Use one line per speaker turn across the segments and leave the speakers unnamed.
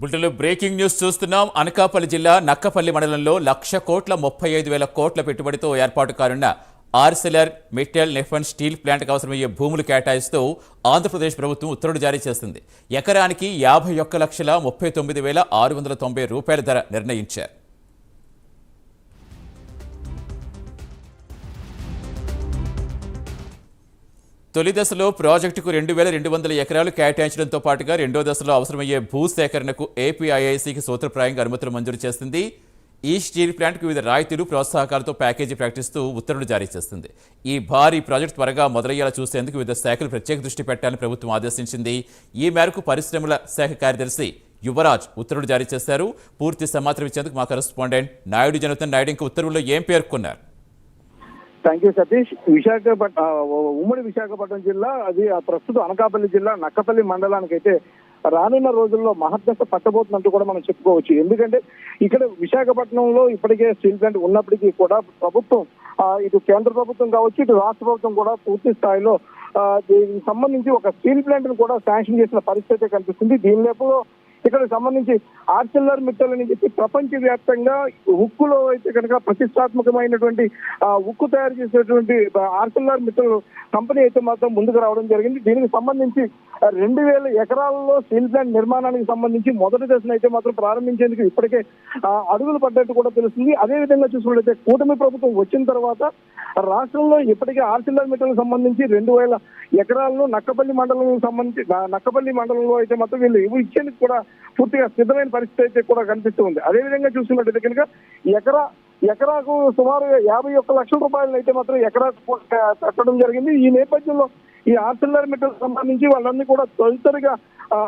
బులెటిన్లో breaking news చూస్తున్నాం. అనకాపల్లి జిల్లా నక్కపల్లి మండలంలో లక్ష కోట్ల ముప్పై ఐదు వేల కోట్ల పెట్టుబడితో ఏర్పాటు కానున్న ఆర్సెలర్ మెటల్ నెఫన్ స్టీల్ ప్లాంట్కి అవసరమయ్యే భూములు కేటాయిస్తూ ఆంధ్రప్రదేశ్ ప్రభుత్వం ఉత్తర్వులు జారీ చేసింది ఎకరానికి యాభై ఒక్క లక్షల ముప్పై తొమ్మిది వేల ఆరు వందల తొంభై రూపాయల ధర నిర్ణయించారు. తొలి దశలో ప్రాజెక్టుకు రెండు వేల రెండు వందల ఎకరాలు కేటాయించడంతో పాటుగా రెండో దశలో అవసరమయ్యే భూసేకరణకు ఏపీఐఐసికి సూత్రప్రాయంగా అనుమతులు మంజూరు చేస్తుంది ఈ స్టీల్ ప్లాంట్కు వివిధ రాయితీలు ప్రోత్సాహకాలతో ప్యాకేజీ ప్రకటిస్తూ ఉత్తర్వులు జారీ చేస్తుంది ఈ భారీ ప్రాజెక్టు త్వరగా మొదలయ్యేలా చూసేందుకు వివిధ శాఖలు ప్రత్యేక దృష్టి పెట్టాలని ప్రభుత్వం ఆదేశించింది. ఈ మేరకు పరిశ్రమల శాఖ కార్యదర్శి యువరాజ్ ఉత్తర్వులు జారీ చేశారు. పూర్తి సమాచారం ఇచ్చేందుకు మా కరెస్పాండెంట్ నాయుడు జనతన్ నాయుడు ఇంకా ఉత్తర్వుల్లో ఏం పేర్కొన్నారు?
Thank you Satish. విశాఖపట్నం ఉమ్మడి విశాఖపట్నం జిల్లా అది ప్రస్తుతం అనకాపల్లి జిల్లా నక్కపల్లి మండలానికి అయితే రానున్న రోజుల్లో మహద్దశ పట్టబోతున్నట్టు కూడా మనం చెప్పుకోవచ్చు. ఎందుకంటే ఇక్కడ విశాఖపట్నంలో ఇప్పటికే స్టీల్ ప్లాంట్ ఉన్నప్పటికీ కూడా ప్రభుత్వం ఇటు కేంద్ర ప్రభుత్వం కావచ్చు ఇటు రాష్ట్ర ప్రభుత్వం కూడా పూర్తి స్థాయిలో దీనికి సంబంధించి ఒక స్టీల్ ప్లాంట్ను కూడా శాంక్షన్ చేసిన పరిస్థితి కనిపిస్తుంది. దీని లేపులో ఇక్కడ సంబంధించి ఆర్సిల్లర్ మిట్టల్ అని చెప్పి ప్రపంచ వ్యాప్తంగా ఉక్కులో అయితే కనుక ప్రతిష్టాత్మకమైనటువంటి ఆ, ఉక్కు తయారు చేసేటువంటి ఆర్సిల్లర్ మిట్టల్ కంపెనీ అయితే మాత్రం ముందుకు రావడం జరిగింది. దీనికి సంబంధించి రెండు వేల ఎకరాల్లో స్టీల్ ప్లాంట్ నిర్మాణానికి సంబంధించి మొదటి దశను అయితే మాత్రం ప్రారంభించేందుకు ఇప్పటికే ఆ, అడుగులు పడ్డట్టు కూడా తెలుస్తుంది. అదే విధంగా చూసుకున్నట్లయితే కూటమి ప్రభుత్వం వచ్చిన తర్వాత రాష్ట్రంలో ఇప్పటికే ఆర్సిల్లర్ మిట్టల్ సంబంధించి రెండు వేల ఎకరాలను నక్కపల్లి మండలం సంబంధించి నక్కపల్లి మండలంలో అయితే మాత్రం వీళ్ళు ఇచ్చేందుకు కూడా పూర్తిగా సిద్ధమైన పరిస్థితి అయితే కూడా కనిపిస్తుంది. అదే విధంగా చూసుకున్నట్టయితే కనుక ఎకరా ఎకరాకు సుమారు యాభై ఒక్క లక్షల రూపాయలు అయితే మాత్రం ఎకరాకు కట్టడం పెట్టడం జరిగింది. ఈ నేపథ్యంలో ఈ ఆర్సిల్లర్ మిట్టల్ సంబంధించి వాళ్ళన్నీ కూడా తొలితరిగా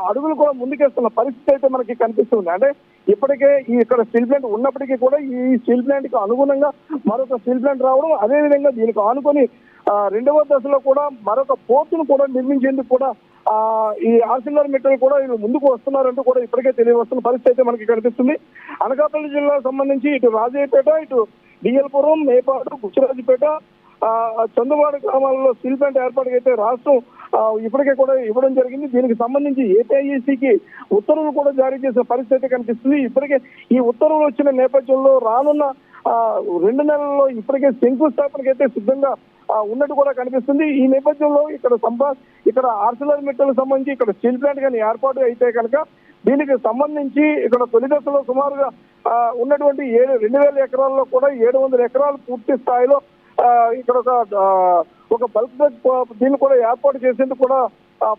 అడుగులు కూడా ముందుకేస్తున్న పరిస్థితి అయితే మనకి కనిపిస్తుంది. అంటే ఇప్పటికే ఈ ఇక్కడ స్టీల్ ప్లాంట్ ఉన్నప్పటికీ కూడా ఈ స్టీల్ ప్లాంట్కు అనుగుణంగా మరొక స్టీల్ ప్లాంట్ రావడం అదే విధంగా దీనికి ఆనుకొని రెండవ దశలో కూడా మరొక పోర్టును కూడా నిర్మించేందుకు కూడా ఆ ఈ ఆర్సిల్లర్ మెటీరియల్ కూడా వీళ్ళు ముందుకు వస్తున్నారంటూ కూడా ఇప్పటికే తెలియవస్తున్న పరిస్థితి అయితే మనకి కనిపిస్తుంది. అనకాపల్లి జిల్లాకు సంబంధించి ఇటు రాజయ్యపేట ఇటు డిఎల్పురం మేపాడు గుచ్చరాజుపేట చందువాడ గ్రామాలలో స్టీల్ ప్లాంట్ ఏర్పాటుకైతే రాష్ట్రం ఇప్పటికే కూడా ఇవ్వడం జరిగింది. దీనికి సంబంధించి ఏపీఐఈసీకి ఉత్తర్వులు కూడా జారీ చేసిన పరిస్థితి కనిపిస్తుంది. ఇప్పటికే ఈ ఉత్తర్వులు వచ్చిన నేపథ్యంలో రానున్న రెండు నెలల్లో ఇప్పటికే శంకుస్థాపనకి అయితే సిద్ధంగా ఉన్నట్టు కూడా కనిపిస్తుంది. ఈ నేపథ్యంలో ఇక్కడ సంభా ఇక్కడ ఆర్సిలర్ మెట్టలకు సంబంధించి ఇక్కడ స్టీల్ ప్లాంట్ కానీ ఏర్పాటు అయితే కనుక దీనికి సంబంధించి ఇక్కడ తొలి దశలో సుమారుగా ఉన్నటువంటి ఏడు రెండు వేల ఎకరాల్లో కూడా ఏడు వందల ఎకరాలు పూర్తి స్థాయిలో ఇక్కడ ఒక ఒక బల్క్ డ్రగ్ దీన్ని కూడా ఏర్పాటు చేసేందుకు కూడా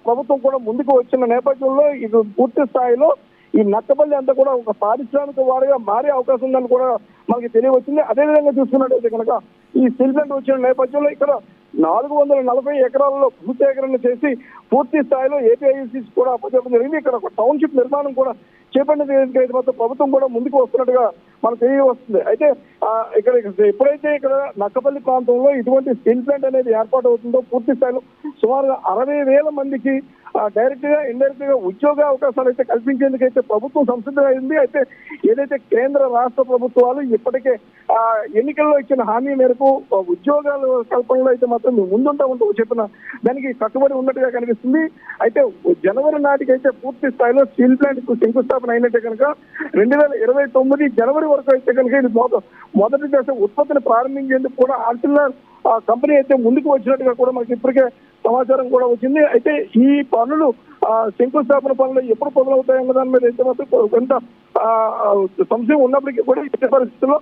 ప్రభుత్వం కూడా ముందుకు వచ్చిన నేపథ్యంలో ఇది పూర్తి స్థాయిలో ఈ నక్కబల్లి అంతా కూడా ఒక పారిశ్రామిక వాడిగా మారే అవకాశం ఉందని కూడా మనకి తెలియవచ్చింది. అదేవిధంగా చూసుకున్నట్టయితే కనుక ఈ స్టీల్ ప్లాంట్ వచ్చిన నేపథ్యంలో ఇక్కడ నాలుగు వందల నలభై ఎకరాలలో భూసేకరణ చేసి పూర్తి స్థాయిలో ఏపీఐసి కూడా అప్పచెప్పడం జరిగింది. ఇక్కడ ఒక టౌన్షిప్ నిర్మాణం కూడా చేపట్టిన మొత్తం ప్రభుత్వం కూడా ముందుకు వస్తున్నట్టుగా మనకు తెలియవస్తుంది. అయితే ఇక్కడ ఎప్పుడైతే ఇక్కడ నక్కపల్లి ప్రాంతంలో ఇటువంటి స్టీల్ ప్లాంట్ అనేది ఏర్పాటు అవుతుందో పూర్తి స్థాయిలో సుమారుగా అరవై వేల మందికి డైరెక్ట్గా ఇండైరెక్ట్గా ఉద్యోగ అవకాశాలు అయితే కల్పించేందుకు అయితే ప్రభుత్వం సంసిద్ధమైంది అయితే ఏదైతే కేంద్ర రాష్ట్ర ప్రభుత్వాలు ఇప్పటికే ఆ, ఎన్నికల్లో ఇచ్చిన హామీ మేరకు ఉద్యోగాల కల్పనలో అయితే మాత్రం మేము ముందుంటామంటూ చెప్పిన దానికి కట్టుబడి ఉన్నట్టుగా కనిపిస్తుంది. అయితే జనవరి నాటికి అయితే పూర్తి స్థాయిలో స్టీల్ ప్లాంట్కు శంకుస్థాపన అయినట్టే కనుక రెండు వేల ఇరవై తొమ్మిది జనవరి వరకు అయితే కనుక ఇది మొదటి దశ ఉత్పత్తిని ప్రారంభించేందుకు కూడా ఆర్సిల్లర్ కంపెనీ అయితే ముందుకు వచ్చినట్టుగా కూడా మనకి ఇప్పటికే సమాచారం కూడా వచ్చింది. అయితే ఈ పనులు శంకుస్థాపన పనులు ఎప్పుడు మొదలవుతాయన్న దాని మీద అయితే మాత్రం కొంత ఆ, సంశయం ఉన్నప్పటికీ కూడా ఇచ్చే పరిస్థితుల్లో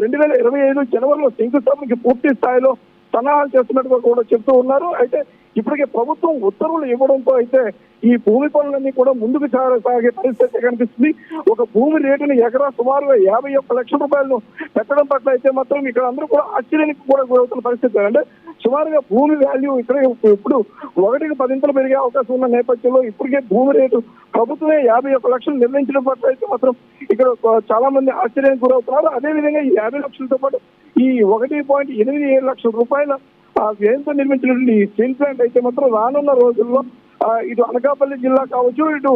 రెండు వేల ఇరవై ఐదు జనవరిలో శంకుస్థాపనకి పూర్తి స్థాయిలో సన్నాహాలు చేస్తున్నట్టుగా కూడా చెప్తూ ఉన్నారు. అయితే ఇప్పటికే ప్రభుత్వం ఉత్తర్వులు ఇవ్వడంతో అయితే ఈ భూమి పనులన్నీ కూడా ముందుకు సాగే పరిస్థితి కనిపిస్తుంది. ఒక భూమి రేటుని ఎకరా సుమారుగా యాభై ఒక్క లక్షల రూపాయలను పెట్టడం పట్ల అయితే మాత్రం ఇక్కడ అందరూ కూడా ఆశ్చర్యానికి కూడా గురవుతున్న పరిస్థితి. అంటే సుమారుగా భూమి వాల్యూ ఇక్కడ ఇప్పుడు ఒకటికి పదింతలు పెరిగే అవకాశం ఉన్న నేపథ్యంలో ఇప్పటికే భూమి రేటు ప్రభుత్వమే యాభై ఒక్క లక్షలు నిర్ణయించడం పట్ల అయితే మాత్రం ఇక్కడ చాలా మంది ఆశ్చర్యానికి గురవుతున్నారు. అదేవిధంగా ఈ యాభై లక్షలతో పాటు ఈ ఒకటి పాయింట్ ఎనిమిది ఏడు లక్షల రూపాయల వ్యయంతో నిర్మించినటువంటి స్టీల్ ప్లాంట్ అయితే మాత్రం రానున్న రోజుల్లో ఇటు అనకాపల్లి జిల్లా కావచ్చు ఇటు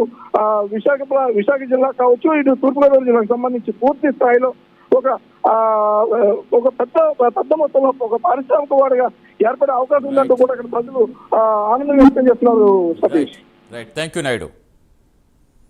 విశాఖ విశాఖ జిల్లా కావచ్చు ఇటు తూర్పుగోదావరి జిల్లాకు సంబంధించి పూర్తి స్థాయిలో ఒక ఒక పెద్ద పెద్ద మొత్తంలో ఒక పారిశ్రామిక వాడిగా ఏర్పడే అవకాశం ఉందంటూ కూడా అక్కడ ప్రజలు ఆనందం వ్యక్తం చేస్తున్నారు Satish.
Right thank you Naidu